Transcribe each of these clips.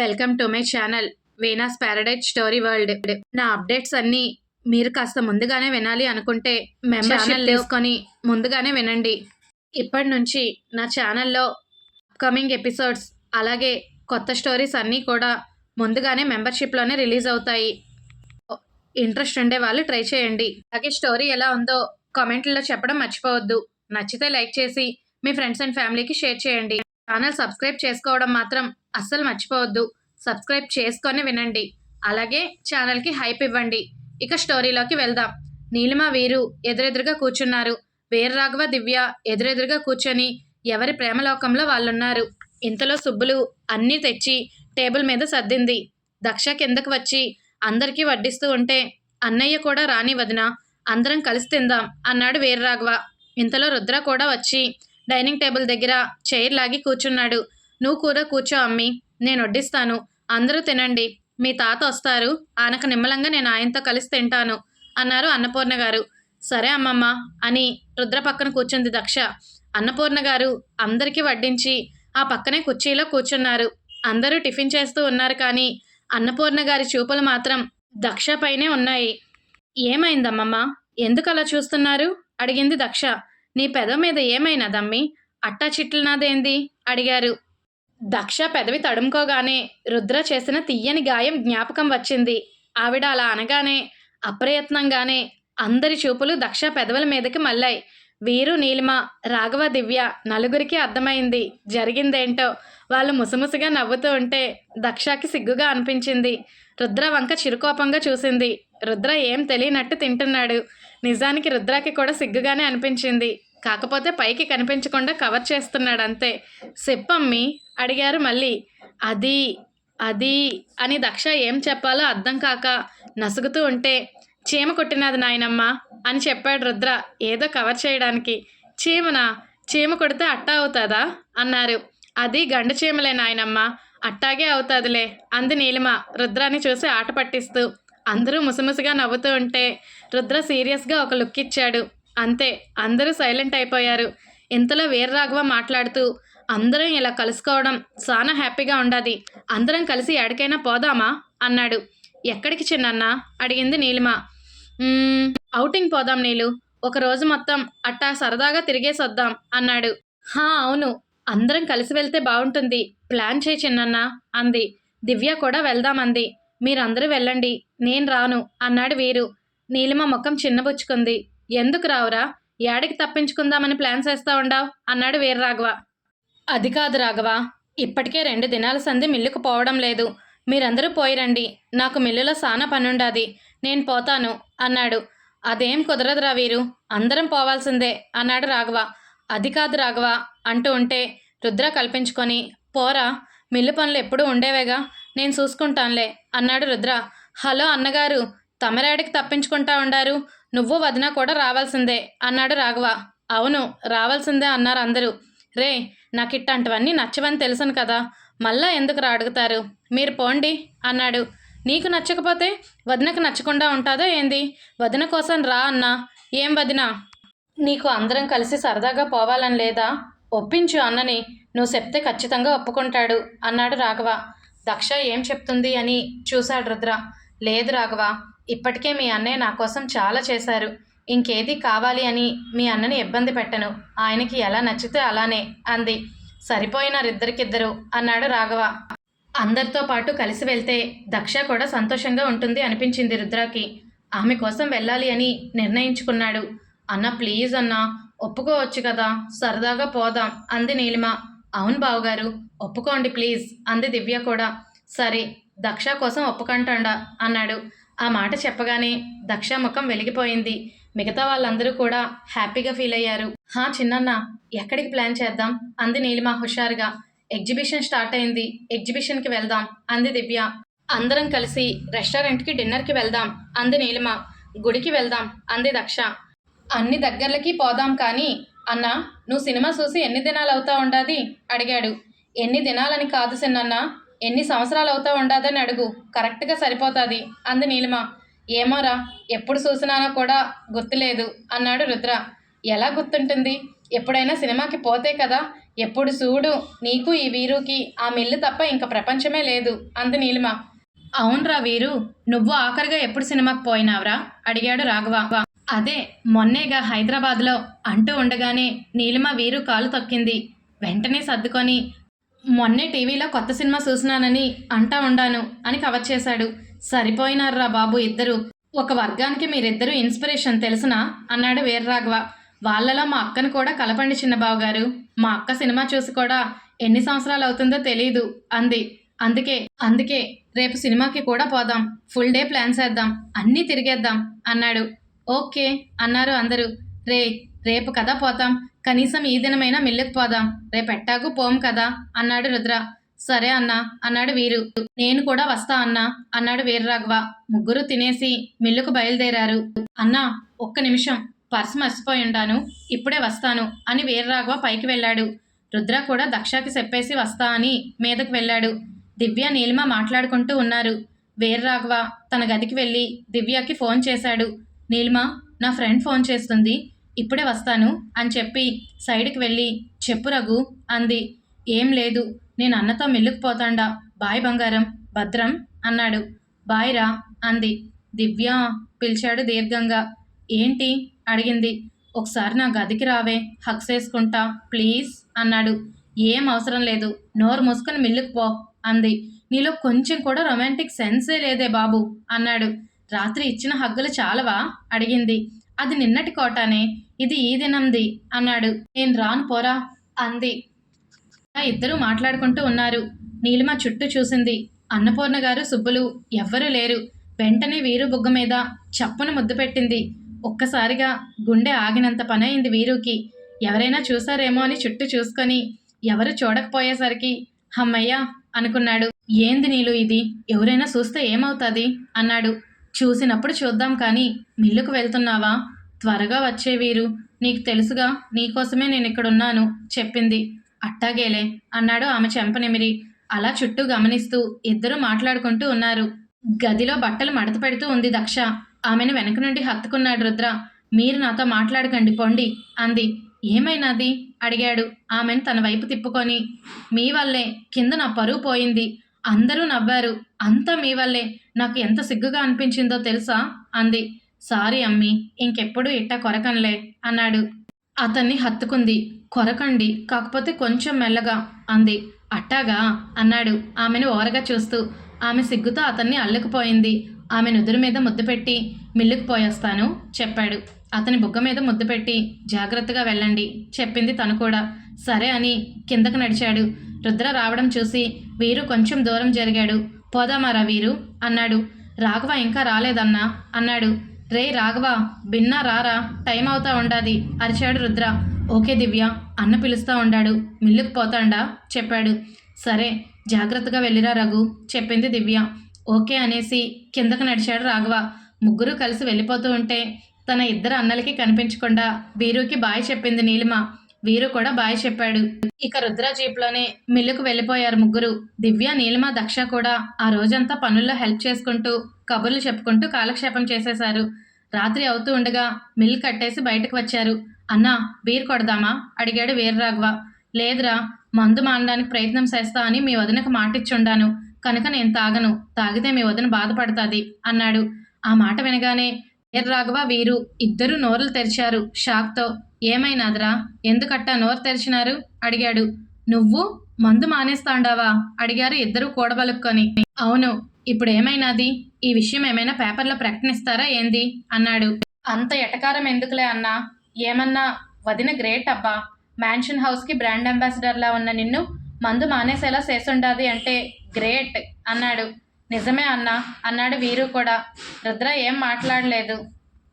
Welcome to my channel Veena's paradise story world. నా updates అన్నీ మీరు కాస్త ముందుగానే వినాలి అనుకుంటే మెంబర్షిప్ తీసుకొని ముందుగానే వినండి. ఇప్పటి నుంచి నా ఛానల్లో అప్కమింగ్ ఎపిసోడ్స్ అలాగే కొత్త స్టోరీస్ అన్నీ కూడా ముందుగానే మెంబర్షిప్లోనే రిలీజ్ అవుతాయి. ఇంట్రెస్ట్ ఉండే వాళ్ళు ట్రై చేయండి. అలాగే స్టోరీ ఎలా ఉందో కామెంట్లో చెప్పడం మర్చిపోవద్దు. నచ్చితే లైక్ చేసి మీ ఫ్రెండ్స్ అండ్ ఫ్యామిలీకి షేర్ చేయండి. ఛానల్ సబ్స్క్రైబ్ చేసుకోవడం మాత్రం అస్సలు మర్చిపోవద్దు. సబ్స్క్రైబ్ చేసుకొని వినండి. అలాగే ఛానల్కి హైప్ ఇవ్వండి. ఇక స్టోరీలోకి వెళ్దాం. నీలిమ వీరు ఎదురెదురుగా కూర్చున్నారు. వీరరాఘవ దివ్య ఎదురెదురుగా కూర్చొని ఎవరి ప్రేమలోకంలో వాళ్ళున్నారు. ఇంతలో సుబ్బులు అన్నీ తెచ్చి టేబుల్ మీద సర్దింది. దక్ష కిందకు వచ్చి అందరికీ వడ్డిస్తూ ఉంటే అన్నయ్య కూడా రాని వదిన అందరం కలిసి తిందాం అన్నాడు వీరరాఘవ. ఇంతలో రుద్ర కూడా వచ్చి డైనింగ్ టేబుల్ దగ్గర చైర్ లాగి కూర్చున్నాడు. నువ్వు కూడా కూర్చో అమ్మి. నేను వడ్డిస్తాను. అందరూ తినండి. మీ తాత వస్తారు. ఆనక నిమ్మలంగా నేను ఆయనతో కలిసి తింటాను అన్నారు అన్నపూర్ణ గారు. సరే అమ్మమ్మ అని రుద్ర పక్కన కూర్చుంది దక్ష. అన్నపూర్ణ గారు అందరికీ వడ్డించి ఆ పక్కనే కుర్చీలో కూర్చున్నారు. అందరూ టిఫిన్ చేస్తూ ఉన్నారు కానీ అన్నపూర్ణ గారి చూపులు మాత్రం దక్ష పైనే ఉన్నాయి. ఏమైందమ్మమ్మ? ఎందుకు అలా చూస్తున్నారు? అడిగింది దక్ష. నీ పెద మీద ఏమైనదమ్మి అట్టా చిట్లనాదేంది? అడిగారు. దక్ష పెదవి తడుముకోగానే రుద్ర చేసిన తీయని గాయం జ్ఞాపకం వచ్చింది. ఆవిడ అలా అనగానే అప్రయత్నంగానే అందరి చూపులు దక్ష పెదవుల మీదకి మళ్ళాయి. వీరు నీలిమ రాఘవ దివ్య నలుగురికి అర్థమైంది. జరిగిందేంటో వాళ్ళు ముసుముసుగా నవ్వుతూ ఉంటే దక్షకి సిగ్గుగా అనిపించింది. రుద్ర వంక చిరుకోపంగా చూసింది. రుద్ర ఏం తెలియనట్టు తింటున్నాడు. నిజానికి రుద్రకి కూడా సిగ్గుగానే అనిపించింది. కాకపోతే పైకి కనిపించకుండా కవర్ చేస్తున్నాడు అంతే అడిగారు మళ్ళీ అది అది అని దక్ష ఏం చెప్పాలో అర్థం కాక నసుగుతూ ఉంటే చీమ కొట్టినది నాయనమ్మ అని చెప్పాడు రుద్ర ఏదో కవర్ చేయడానికి. చీమనా? చీమ కొడితే అట్టా అవుతుందా? అన్నారు. అది గండు చీమలే నాయనమ్మ అట్టాగే అవుతుందిలే అంది నీలిమ రుద్రాన్ని చూసి ఆట పట్టిస్తూ. అందరూ ముసిముసిగా నవ్వుతూ ఉంటే రుద్ర సీరియస్గా ఒక లుక్ ఇచ్చాడు. అంతే అందరూ సైలెంట్ అయిపోయారు. ఇంతలో వీరరాఘవ మాట్లాడుతూ అందరం ఇలా కలుసుకోవడం చాలా హ్యాపీగా ఉండాది. అందరం కలిసి ఎక్కడికైనా పోదామా? అన్నాడు. ఎక్కడికి చిన్నన్న? అడిగింది నీలిమ. అవుటింగ్ ఔటింగ్ పోదాం నీలు. ఒక రోజు మొత్తం అట్టా సరదాగా తిరిగేసి వద్దాం అన్నాడు. హా అవును. అందరం కలిసి వెళ్తే బాగుంటుంది ప్లాన్ చేయి చిన్నన్న అంది. దివ్య కూడా వెళ్దామంది. మీరందరూ వెళ్ళండి. నేను రాను అన్నాడు వీరు. నీలిమ ముఖం చిన్నబుచ్చుకుంది. ఎందుకు రావురా? ఏడకి తప్పించుకుందామని ప్లాన్ చేస్తా ఉండావు? అన్నాడు వీరరాఘవ. అది కాదు రాఘవ ఇప్పటికే రెండు దినాల సంధి మిల్లుకు పోవడం లేదు. మీరందరూ పోయిరండి. నాకు మిల్లులో సానా పనుండాది. నేను పోతాను అన్నాడు. అదేం కుదరదురా వీరు అందరం పోవాల్సిందే అన్నాడు రాఘవ. అది కాదు రాఘవ అంటూ ఉంటే రుద్ర కల్పించుకొని పోరా మిల్లు పనులు ఎప్పుడూ ఉండేవేగా? నేను చూసుకుంటానులే అన్నాడు రుద్ర. హలో అన్నగారు తమరాడికి తప్పించుకుంటా ఉండారు? నువ్వు వదిన కూడా రావాల్సిందే అన్నాడు రాఘవ. అవును రావాల్సిందే అన్నారు అందరూ. రే నాకు ఇట్లాంటివన్నీ నచ్చవని తెలుసును కదా. మళ్ళా ఎందుకురా అడుగుతారు? మీరు పోండి అన్నాడు. నీకు నచ్చకపోతే వదినకు నచ్చకుండా ఉంటుందో ఏంది? వదిన కోసం రా అన్నా. ఏం వదిన? నీకు అందరం కలిసి సరదాగా పోవాలని లేదా? ఒప్పించు అన్నని. నువ్వు చెప్తే ఖచ్చితంగా ఒప్పుకుంటాడు అన్నాడు రాఘవ. దక్ష ఏం చెప్తుంది అని చూశాడు రుద్ర. లేదు రాఘవ ఇప్పటికే మీ అన్నయ్య నా కోసం చాలా చేశారు. ఇంకేది కావాలి అని మీ అన్నని ఇబ్బంది పెట్టను. ఆయనకి ఎలా నచ్చితే అలానే అంది. సరిపోయినారిద్దరికిద్దరు అన్నాడు రాఘవ. అందరితో పాటు కలిసి వెళ్తే దక్ష కూడా సంతోషంగా ఉంటుంది అనిపించింది రుద్రకి. ఆమె కోసం వెళ్ళాలి అని నిర్ణయించుకున్నాడు. అన్న ప్లీజ్ అన్నా ఒప్పుకోవచ్చు కదా సరదాగా పోదాం అంది నీలిమ. అవును బావగారు ఒప్పుకోండి ప్లీజ్ అంది దివ్య కూడా. సరే దక్ష కోసం ఒప్పుకుంటాడా అన్నాడు. ఆ మాట చెప్పగానే దక్ష ముఖం వెలిగిపోయింది. మిగతా వాళ్ళందరూ కూడా హ్యాపీగా ఫీల్ అయ్యారు. హా చిన్నన్న ఎక్కడికి ప్లాన్ చేద్దాం? అంది నీలిమ హుషారుగా. ఎగ్జిబిషన్ స్టార్ట్ అయింది. ఎగ్జిబిషన్కి వెళ్దాం అంది దివ్య. అందరం కలిసి రెస్టారెంట్కి డిన్నర్కి వెళ్దాం అంది నీలిమ. గుడికి వెళ్దాం అంది దక్ష. అన్ని దగ్గర్లకి పోదాం కానీ అన్న నువ్వు సినిమా చూసి ఎన్ని దినాలు అవుతా ఉండాది? అడిగాడు. ఎన్ని దినాలని కాదు సిన్నన్నా. ఎన్ని సంవత్సరాలు అవుతా ఉండదని అడుగు. కరెక్ట్గా సరిపోతుంది. అంది నీలిమ. ఏమోరా ఎప్పుడు చూసినానో కూడా గుర్తులేదు అన్నాడు రుద్ర. ఎలా గుర్తుంటుంది? ఎప్పుడైనా సినిమాకి పోతే కదా ఎప్పుడు చూడు నీకు ఈ వీరుకి ఆ మిల్లు తప్ప ఇంక ప్రపంచమే లేదు అంది నీలిమ. అవునరా వీరు నువ్వు ఆఖరిగా ఎప్పుడు సినిమాకి పోయినావురా? అడిగాడు రాఘవ. అదే మొన్నేగా హైదరాబాద్లో అంటూ ఉండగానే నీలిమ వీరు కాలు తొక్కింది. వెంటనే సర్దుకొని మొన్నే టీవీలో కొత్త సినిమా చూసినానని అంటా ఉండాను అని కవర్ చేశాడు. సరిపోయినారురా బాబు ఇద్దరు. ఒక వర్గానికి మీరిద్దరూ ఇన్స్పిరేషన్ తెలుసునా? అన్నాడు వీర్రాఘవ. వాళ్ళలో మా అక్కను కూడా కలపండి చిన్నబాబు గారు మా అక్క సినిమా చూసి కూడా ఎన్ని సంవత్సరాలు అవుతుందో తెలియదు అంది. అందుకే అందుకే రేపు సినిమాకి కూడా పోదాం. ఫుల్ డే ప్లాన్ చేద్దాం. అన్నీ తిరిగేద్దాం అన్నాడు. ఓకే అన్నారు అందరూ. రే రేపు కదా పోతాం? కనీసం ఈ దినమైనా మిల్లుకు పోదాం. రేపు పోం కదా? అన్నాడు రుద్ర. సరే అన్నా అన్నాడు వీరు. నేను కూడా వస్తా అన్నా అన్నాడు వీరరాఘవ. ముగ్గురు తినేసి మిల్లుకు బయలుదేరారు. అన్నా ఒక్క నిమిషం. పర్స్ మర్చిపోయి ఉంటాను. ఇప్పుడే వస్తాను అని వీరరాఘవ పైకి వెళ్ళాడు. రుద్ర కూడా దక్షకి చెప్పేసి వస్తా అని మీదకు వెళ్ళాడు. దివ్య నీలిమ మాట్లాడుకుంటూ ఉన్నారు. వీరరాఘవ తన గదికి వెళ్ళి దివ్యకి ఫోన్ చేశాడు. నీలిమ నా ఫ్రెండ్ ఫోన్ చేస్తుంది. ఇప్పుడే వస్తాను అని చెప్పి సైడ్కి వెళ్ళి చెప్పు రఘు అంది. ఏం లేదు నేను అన్నతో మెల్లుకుపోతాండా బాయ్ బంగారం భద్రం అన్నాడు. బాయ్ రా అంది. దివ్య పిలిచాడు దీర్ఘంగా. ఏంటి? అడిగింది. ఒకసారి నా గదికి రావే హక్స్ వేసుకుంటా ప్లీజ్ అన్నాడు. ఏం అవసరం లేదు నోరు మూసుకొని మిల్లుకు పో అంది. నీలో కొంచెం కూడా రొమాంటిక్ సెన్సే లేదే బాబు అన్నాడు. రాత్రి ఇచ్చిన హగ్గులు చాలవా? అడిగింది. అది నిన్నటి కోటానే ఇది ఈ దినంది అన్నాడు. నేను రాను పోరా? అంది. ఆ ఇద్దరూ మాట్లాడుకుంటూ ఉన్నారు. నీలిమ చుట్టూ చూసింది. అన్నపూర్ణ గారు సుబ్బులు ఎవ్వరూ లేరు. వెంటనే వీరు బుగ్గ మీద చప్పున ముద్దు పెట్టింది. ఒక్కసారిగా గుండె ఆగినంత పనయింది వీరుకి. ఎవరైనా చూసారేమో అని చుట్టూ చూసుకొని ఎవరు చూడకపోయేసరికి హమ్మయ్య అనుకున్నాడు. ఏంది నీలు ఇది? ఎవరైనా చూస్తే ఏమవుతుంది? అన్నాడు. చూసినప్పుడు చూద్దాం కానీ మిల్లుకు వెళ్తున్నావా? త్వరగా వచ్చే వీరు. నీకు తెలుసుగా నీకోసమే నేను ఇక్కడున్నాను చెప్పింది. అట్టాగేలే అన్నాడు ఆమె చెంపనిమిరి. అలా చుట్టూ గమనిస్తూ ఇద్దరు మాట్లాడుకుంటూ ఉన్నారు. గదిలో బట్టలు మడత పెడుతూ ఉంది దక్ష. ఆమెను వెనక నుండి హత్తుకున్నాడు రుద్ర. మీరు నాతో మాట్లాడకండి పొండి అంది. ఏమైనాది అడిగాడు. ఆమెను తన వైపు తిప్పుకొని. మీ వల్లే కింద నా పరువు పోయింది. అందరూ నవ్వారు. అంతా మీ వల్లే. నాకు ఎంత సిగ్గుగా అనిపించిందో తెలుసా? అంది. సారీ అమ్మి ఇంకెప్పుడు ఇట్ట కొరకంలే అన్నాడు. అతన్ని హత్తుకుంది. కొరకండి కాకపోతే కొంచెం మెల్లగా అంది. అట్టాగా అన్నాడు. ఆమెను ఓరగా చూస్తూ. ఆమె సిగ్గుతో అతన్ని అల్లుకుపోయింది. ఆమె నుదురు మీద ముద్దు పెట్టి మిల్లుకు పోయేస్తాను చెప్పాడు. అతని బుగ్గ మీద ముద్దు పెట్టి జాగ్రత్తగా వెళ్ళండి చెప్పింది తను కూడా. సరే అని కిందకు నడిచాడు. రుద్ర రావడం చూసి వీరు కొంచెం దూరం జరిగాడు. పోదామారా వీరు? అన్నాడు. రాఘవ ఇంకా రాలేదన్నా అన్నాడు. రే రాఘవ బిన్నా రారా టైం అవుతా ఉండాది. అరిచాడు రుద్ర. ఓకే దివ్య అన్న పిలుస్తా ఉండాడు. మిల్లుకు పోతాండా? చెప్పాడు. సరే జాగ్రత్తగా వెళ్ళిరా రఘు చెప్పింది దివ్య. ఓకే అనేసి కిందకు నడిచాడు రాఘవ. ముగ్గురు కలిసి వెళ్ళిపోతూ ఉంటే తన ఇద్దరు అన్నలకి కనిపించకుండా వీరుకి బాయ్ చెప్పింది నీలిమ. వీరు కూడా బాయ్ చెప్పాడు. ఇక రుద్ర జీప్లోనే మిల్లుకు వెళ్ళిపోయారు ముగ్గురు. దివ్య నీలిమ దక్ష కూడా ఆ రోజంతా పనుల్లో హెల్ప్ చేసుకుంటూ కబుర్లు చెప్పుకుంటూ కాలక్షేపం చేసేశారు. రాత్రి అవుతూ ఉండగా మిల్ కట్టేసి బయటకు వచ్చారు. అన్నా బీర్ కొడదామా? అడిగాడు వీర్రాఘవ. లేదురా మందు మానడానికి ప్రయత్నం చేస్తా అని మీ వదినకు మాటిచ్చుండాను. కనుక నేను తాగను. తాగితే మీ వదిన బాధపడుతుంది అన్నాడు. ఆ మాట వినగానే వీర్రాఘవ వీరు ఇద్దరు నోరులు తెరిచారు షాక్తో. ఏమైనాదిరా? ఎందుకట్టా నోరు తెరిచినారు? అడిగాడు. నువ్వు మందు మానేస్తాండావా? అడిగారు ఇద్దరు కూడబలుక్కొని. అవును ఇప్పుడు ఏమైనాది ఈ విషయం ఏమైనా పేపర్లో ప్రకటనిస్తారా ఏంది? అన్నాడు. అంత ఎటకారం ఎందుకులే అన్నా? ఏమన్నా వదిన గ్రేట్ అబ్బా. మ్యాన్షన్ హౌస్కి బ్రాండ్ అంబాసిడర్లా ఉన్న నిన్ను మందు మానేసేలా చేసుండాది అంటే గ్రేట్ అన్నాడు. నిజమే అన్నా అన్నాడు వీరు కూడా. రుద్ర ఏం మాట్లాడలేదు.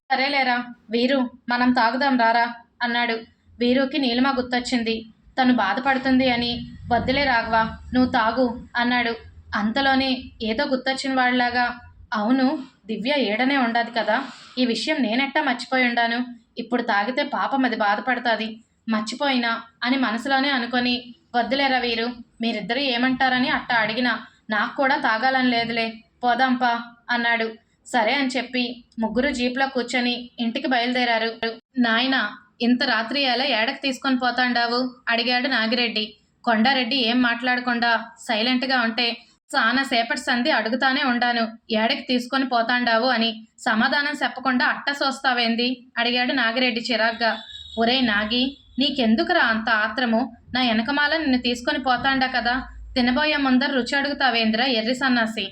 సరేలేరా వీరు మనం తాగుదాం రారా. అన్నాడు. వీరుకి నీలిమ గుర్తొచ్చింది. తను బాధపడుతుంది అని వద్దులే రాఘవా నువ్వు తాగు అన్నాడు. అంతలోనే ఏదో గుర్తొచ్చిన వాళ్ళలాగా అవును దివ్య ఏడనే ఉండదు కదా ఈ విషయం నేనెట్టా మర్చిపోయి ఉండాను. ఇప్పుడు తాగితే పాపం అది బాధపడుతుంది. మర్చిపోయినా అని మనసులోనే అనుకొని వద్దులేరా వీరు మీరిద్దరూ ఏమంటారని అట్టా అడిగినా నాకు కూడా తాగాలని లేదులే పోదాంపా అన్నాడు. సరే అని చెప్పి ముగ్గురు జీప్లో కూర్చొని ఇంటికి బయలుదేరారు. నాయనా ఇంత రాత్రి ఎలా ఏడకి తీసుకొని పోతాండావు? అడిగాడు నాగిరెడ్డి. కొండారెడ్డి ఏం మాట్లాడకుండా సైలెంట్గా ఉంటే చాలా సేపటి సంధి అడుగుతానే ఉండాను. ఏడకి తీసుకొని పోతాండావు అని సమాధానం చెప్పకుండా అట్టసోస్తావేంది అడిగాడు నాగిరెడ్డి చిరాగ్గా. ఒరేయ్ నాగి నీకెందుకురా అంత ఆత్రము? నా వెనకమాల నిన్ను తీసుకొని పోతాండా కదా? తినబోయే ముందర రుచి అడుగుతావేందిరా ఎర్రి సన్నాసి?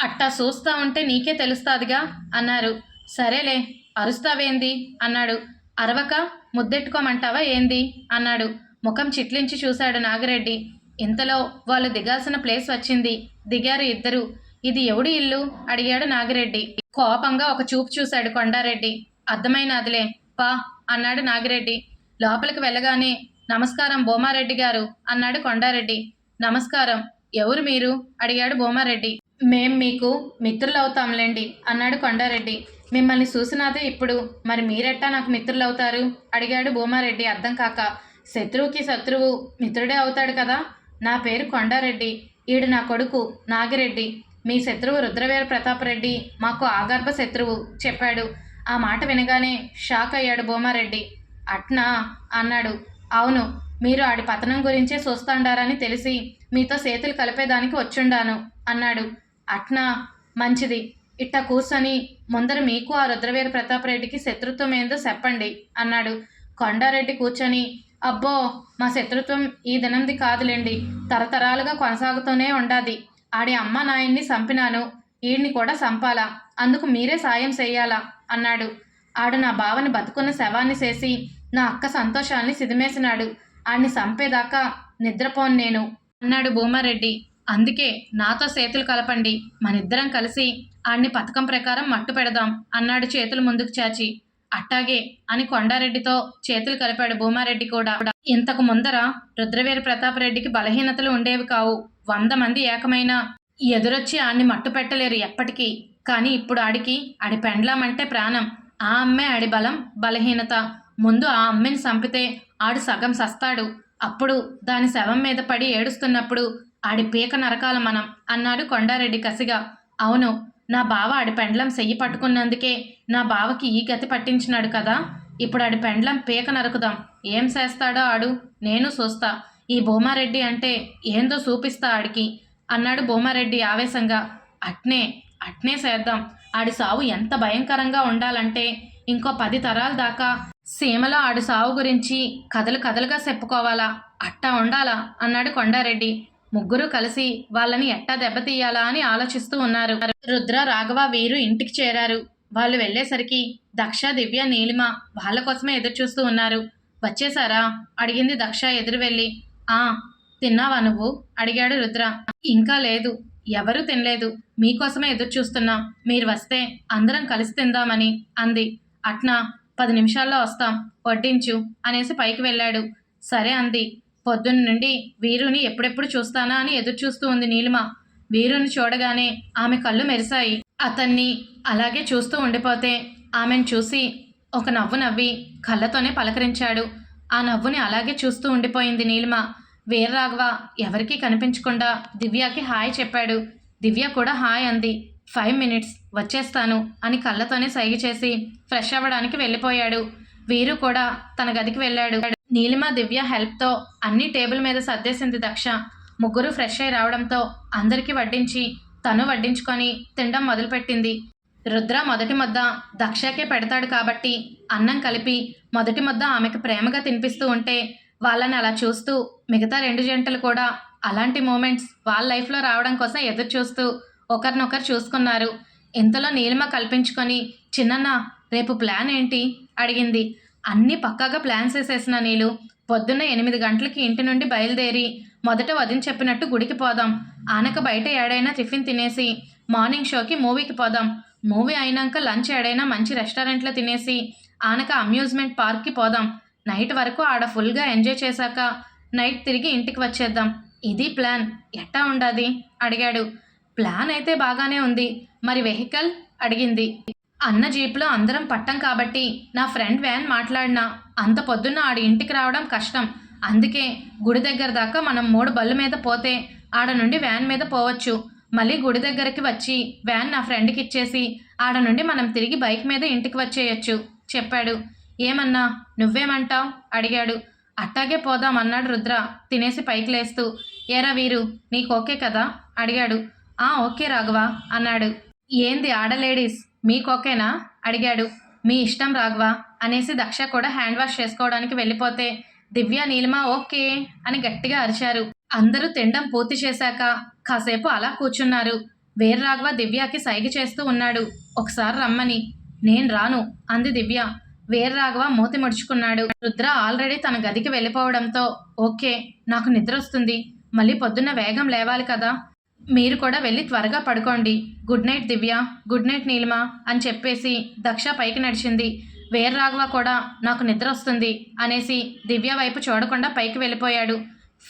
అట్టా చూస్తా ఉంటే నీకే తెలుస్తాదిగా అన్నారు. సరేలే అరుస్తావేంది? అన్నాడు. అరవక ముద్దెట్టుకోమంటావా ఏంది? అన్నాడు. ముఖం చిట్లించి చూశాడు నాగిరెడ్డి. ఇంతలో వాళ్ళు దిగాల్సిన ప్లేస్ వచ్చింది. దిగారు ఇద్దరు. ఇది ఎవడి ఇల్లు? అడిగాడు నాగిరెడ్డి. కోపంగా ఒక చూపు చూశాడు కొండారెడ్డి. అర్థమైనదిలే పా అన్నాడు నాగిరెడ్డి. లోపలికి వెళ్ళగానే నమస్కారం భూమారెడ్డి గారు అన్నాడు కొండారెడ్డి. నమస్కారం. ఎవరు మీరు? అడిగాడు భూమారెడ్డి మేం మీకు మిత్రులవుతాంలేండి అన్నాడు కొండారెడ్డి. మిమ్మల్ని చూసినాదే ఇప్పుడు. మరి మీరెట్టా నాకు మిత్రులు అవుతారు అడిగాడు భూమారెడ్డి అర్థం కాక. శత్రువుకి శత్రువు మిత్రుడే అవుతాడు కదా? నా పేరు కొండారెడ్డి. ఈడు నా కొడుకు నాగిరెడ్డి. మీ శత్రువు రుద్రవీర ప్రతాపరెడ్డి. మాకు ఆగర్భ శత్రువు చెప్పాడు. ఆ మాట వినగానే షాక్ అయ్యాడు భూమారెడ్డి. అట్నా? అన్నాడు. అవును మీరు ఆడి పతనం గురించే చూస్తాండారని తెలిసి మీతో సేతులు కలిపేదానికి వచ్చుండాను అన్నాడు. అట్నా? మంచిది. ఇట్ట కూర్చొని ముందర మీకు ఆ రుద్రవీర ప్రతాపరెడ్డికి శత్రుత్వం ఏందో చెప్పండి అన్నాడు. కొండారెడ్డి కూర్చొని అబ్బో మా శత్రుత్వం ఈ దినంది కాదులేండి. తరతరాలుగా కొనసాగుతూనే ఉండాది. ఆడి అమ్మ నాయన్ని చంపినాను ఈడిని కూడా చంపాలా అందుకు మీరే సాయం చేయాలా అన్నాడు. ఆడు నా బావని బతుకున్న శవాన్ని చేసి నా అక్క సంతోషాన్ని సిదిమేసినాడు. ఆడిని చంపేదాకా నిద్రపోను నేను అన్నాడు భూమారెడ్డి. అందుకే నాతో చేతులు కలపండి మనిద్దరం కలిసి ఆడిని పథకం ప్రకారం మట్టు పెడదాం అన్నాడు చేతులు ముందుకు చాచి. అట్టాగే అని కొండారెడ్డితో చేతులు కలిపాడు భూమారెడ్డి కూడా. ఇంతకు ముందర రుద్రవీర ప్రతాప్ రెడ్డికి బలహీనతలు ఉండేవి కావు. వంద మంది ఏకమైన ఎదురొచ్చి ఆడిని మట్టు పెట్టలేరు ఎప్పటికీ. కానీ ఇప్పుడు ఆడికి ఆడి పెండ్లామంటే ప్రాణం. ఆ అమ్మే ఆడి బలం బలహీనత. ముందు ఆ అమ్మిని చంపితే ఆడు సగం సస్తాడు. అప్పుడు దాని శవం మీద పడి ఏడుస్తున్నప్పుడు ఆడి పీక నరకాల మనం అన్నాడు కొండారెడ్డి కసిగా. అవును నా బావ ఆడి పెండ్లం సెయ్యి పట్టుకున్నందుకే నా బావకి ఈ గతి పట్టించినాడు కదా. ఇప్పుడు ఆడి పెండ్లం పీక నరుకుదాం. ఏం చేస్తాడో ఆడు నేను చూస్తా. ఈ భూమారెడ్డి అంటే ఏందో చూపిస్తా ఆడికి అన్నాడు భూమారెడ్డి ఆవేశంగా. అట్నే అట్నే చేద్దాం. ఆడి సావు ఎంత భయంకరంగా ఉండాలంటే ఇంకో పది తరాల దాకా సీమలో ఆడి సావు గురించి కథలు కథలుగా చెప్పుకోవాలా. అట్టా ఉండాలా అన్నాడు కొండారెడ్డి. ముగ్గురు కలిసి వాళ్ళని ఎట్టా దెబ్బతీయాలా అని ఆలోచిస్తూ ఉన్నారు. రుద్ర రాఘవ వీరు ఇంటికి చేరారు. వాళ్ళు వెళ్ళేసరికి దక్ష దివ్య నీలిమ వాళ్ళ కోసమే ఎదురు చూస్తూ ఉన్నారు. వచ్చేసారా అడిగింది దక్ష ఎదురు వెళ్ళి. ఆ తిన్నావా నువ్వు? అడిగాడు రుద్ర. ఇంకా లేదు. ఎవరు తినలేదు. మీకోసమే ఎదురు చూస్తున్నాం మీరు వస్తే అందరం కలిసి తిందామని అంది. అట్నా పది నిమిషాల్లో వస్తాం. వడ్డించు అనేసి పైకి వెళ్ళాడు. సరే అంది. పొద్దున్న నుండి వీరుని ఎప్పుడెప్పుడు చూస్తానా అని ఎదురు చూస్తూ ఉంది నీలిమ. వీరుని చూడగానే ఆమె కళ్ళు మెరిశాయి. అతన్ని అలాగే చూస్తూ ఉండిపోతే ఆమెను చూసి ఒక నవ్వు నవ్వి కళ్ళతోనే పలకరించాడు. ఆ నవ్వుని అలాగే చూస్తూ ఉండిపోయింది నీలిమ. వీరరాఘవ ఎవరికీ కనిపించకుండా దివ్యకి హాయ్ చెప్పాడు. దివ్య కూడా హాయ్ అంది. ఫైవ్ మినిట్స్ వచ్చేస్తాను అని కళ్ళతోనే సైగ చేసి ఫ్రెష్ అవ్వడానికి వెళ్ళిపోయాడు. వీరు కూడా తన గదికి వెళ్ళాడు. నీలిమ దివ్య హెల్ప్తో అన్ని టేబుల్ మీద సర్దేసింది దక్ష. ముగ్గురు ఫ్రెష్ అయి రావడంతో అందరికీ వడ్డించి తను వడ్డించుకొని తినడం మొదలుపెట్టింది. రుద్ర మొదటి ముద్ద దక్షకే పెడతాడు కాబట్టి అన్నం కలిపి మొదటి ముద్ద ఆమెకు ప్రేమగా తినిపిస్తూ ఉంటే వాళ్ళని అలా చూస్తూ మిగతా రెండు జంటలు కూడా అలాంటి మూమెంట్స్ వాళ్ళ లైఫ్లో రావడం కోసం ఎదురు చూస్తూ ఒకరినొకరు చూసుకున్నారు. ఇంతలో నీలిమ కల్పించుకొని చిన్నన్న రేపు ప్లాన్ ఏంటి? అడిగింది. అన్నీ పక్కాగా ప్లాన్స్ వేసేసిన నీళ్ళు పొద్దున్న ఎనిమిది గంటలకి ఇంటి నుండి బయలుదేరి మొదట వదిన చెప్పినట్టు గుడికి పోదాం. ఆనక బయట ఏడైనా టిఫిన్ తినేసి మార్నింగ్ షోకి మూవీకి పోదాం. మూవీ అయినాక లంచ్ ఏడైనా మంచి రెస్టారెంట్లో తినేసి ఆనక అమ్యూజ్మెంట్ పార్క్కి పోదాం. నైట్ వరకు ఆడ ఫుల్గా ఎంజాయ్ చేశాక నైట్ తిరిగి ఇంటికి వచ్చేద్దాం. ఇది ప్లాన్. ఎట్టా ఉండాది? అడిగాడు. ప్లాన్ అయితే బాగానే ఉంది. మరి వెహికల్? అడిగింది. అన్న జీప్లో అందరం పట్టం కాబట్టి నా ఫ్రెండ్ వ్యాన్ మాట్లాడినా అంత పొద్దున్న ఆడి ఇంటికి రావడం కష్టం. అందుకే గుడి దగ్గర దాకా మనం మూడు బళ్ళు మీద పోతే ఆడ నుండి వ్యాన్ మీద పోవచ్చు. మళ్ళీ గుడి దగ్గరికి వచ్చి వ్యాన్ నా ఫ్రెండ్కి ఇచ్చేసి ఆడ నుండి మనం తిరిగి బైక్ మీద ఇంటికి వచ్చేయచ్చు చెప్పాడు. ఏమన్నా నువ్వేమంటావ్? అడిగాడు. అట్టాగే పోదాం అన్నాడు రుద్ర తినేసి పైకి లేస్తూ. ఏరా వీరు నీకు ఓకే కదా? అడిగాడు. ఆ ఓకే రాఘవా అన్నాడు. ఏంది ఆడలేడీస్ లేడీస్? ఓకేనా అడిగాడు. మీ ఇష్టం రాఘవ? అనేసి దక్ష కూడా హ్యాండ్ వాష్ చేసుకోవడానికి వెళ్ళిపోతే దివ్య నీలిమ ఓకే అని గట్టిగా అరిచారు. అందరూ తినడం పూర్తి చేశాక కాసేపు అలా కూర్చున్నారు. వీర రాఘవ దివ్యకి సైగ చేస్తూ ఉన్నాడు. ఒకసారి రమ్మని. నేను రాను అంది దివ్య. వీర రాఘవ మూతి ముడుచుకున్నాడు. రుద్ర ఆల్రెడీ తన గదికి వెళ్ళిపోవడంతో ఓకే నాకు నిద్ర వస్తుంది మళ్ళీ పొద్దున్న వేగం లేవాలి కదా. మీరు కూడా వెళ్ళి త్వరగా పడుకోండి. Good night Divya. Good night Neelima అని చెప్పేసి దక్ష పైకి నడిచింది. వేర్ రాఘవ కూడా నాకు నిద్ర వస్తుంది అనేసి దివ్య వైపు చూడకుండా పైకి వెళ్ళిపోయాడు.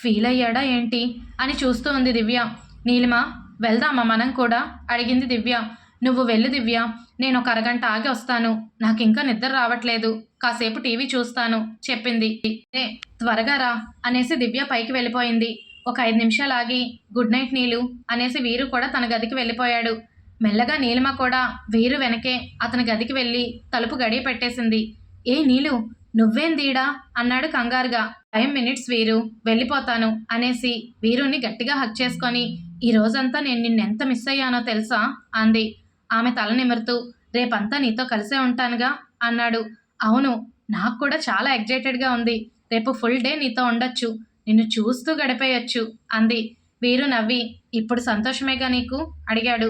ఫీల్ అయ్యాడా ఏంటి? అని చూస్తూ ఉంది దివ్య. నీలిమ వెళ్దామా? మనం కూడా? అడిగింది దివ్య. నువ్వు వెళ్ళు దివ్య. నేను ఒక అరగంట ఆగి వస్తాను. నాకు ఇంకా నిద్ర రావట్లేదు. కాసేపు టీవీ చూస్తాను చెప్పింది. త్వరగా రా అనేసి దివ్య పైకి వెళ్ళిపోయింది. ఒక ఐదు నిమిషాలు ఆగి గుడ్ నైట్ నీలు అనేసి వీరు కూడా తన గదికి వెళ్ళిపోయాడు. మెల్లగా నీలిమ కూడా వీరు వెనకే అతని గదికి వెళ్ళి తలుపు గడియ పెట్టేసింది. ఏ నీలు నువ్వేం దీడా? అన్నాడు కంగారుగా. ఫైవ్ మినిట్స్ వీరు వెళ్ళిపోతాను అనేసి వీరుని గట్టిగా హక్ చేసుకొని ఈ రోజంతా నేను నిన్నెంత మిస్ అయ్యానో తెలుసా? అంది. ఆమె తల నిమురుతూ రేపంతా నీతో కలిసే ఉంటానుగా అన్నాడు. అవును నాకు కూడా చాలా ఎగ్జైటెడ్గా ఉంది. రేపు ఫుల్ డే నీతో ఉండొచ్చు. నిన్ను చూస్తూ గడిపేయొచ్చు అంది. వీరు నవ్వి ఇప్పుడు సంతోషమేగా నీకు? అడిగాడు.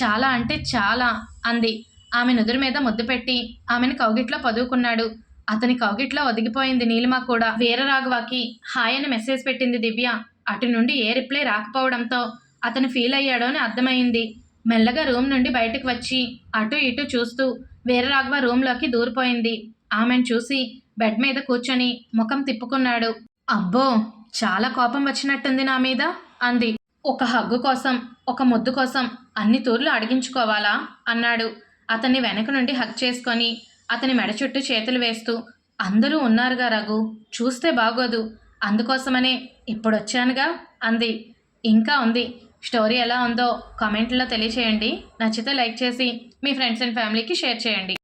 చాలా అంటే చాలా అంది. ఆమె నుదురు మీద ముద్దు పెట్టి ఆమెను కౌగిట్లో పదువుకున్నాడు అతని కౌగిట్లో ఒదిగిపోయింది నీలిమ కూడా. వీరరాఘవకి హాయ్ అని మెసేజ్ పెట్టింది దివ్య. అటు నుండి ఏ రిప్లై రాకపోవడంతో అతను ఫీల్ అయ్యాడో అని అర్థమైంది. మెల్లగా రూమ్ నుండి బయటకు వచ్చి అటు ఇటు చూస్తూ వీరరాఘవ రూమ్లోకి దూరిపోయింది. ఆమెను చూసి బెడ్ మీద కూర్చొని ముఖం తిప్పుకున్నాడు. అబ్బో చాలా కోపం వచ్చినట్టుంది నా మీద అంది. ఒక హగ్గు కోసం ఒక ముద్దు కోసం అన్ని తూర్లు అడిగించుకోవాలా? అన్నాడు. అతన్ని వెనక నుండి హగ్ చేసుకొని అతని మెడ చుట్టూ చేతులు వేస్తూ అందరూ ఉన్నారుగా రఘు చూస్తే బాగోదు అందుకోసమనే ఇప్పుడు వచ్చానుగా అంది. ఇంకా ఉంది. స్టోరీ ఎలా ఉందో కామెంట్లో తెలియచేయండి. నచ్చితే లైక్ చేసి మీ ఫ్రెండ్స్ అండ్ ఫ్యామిలీకి షేర్ చేయండి.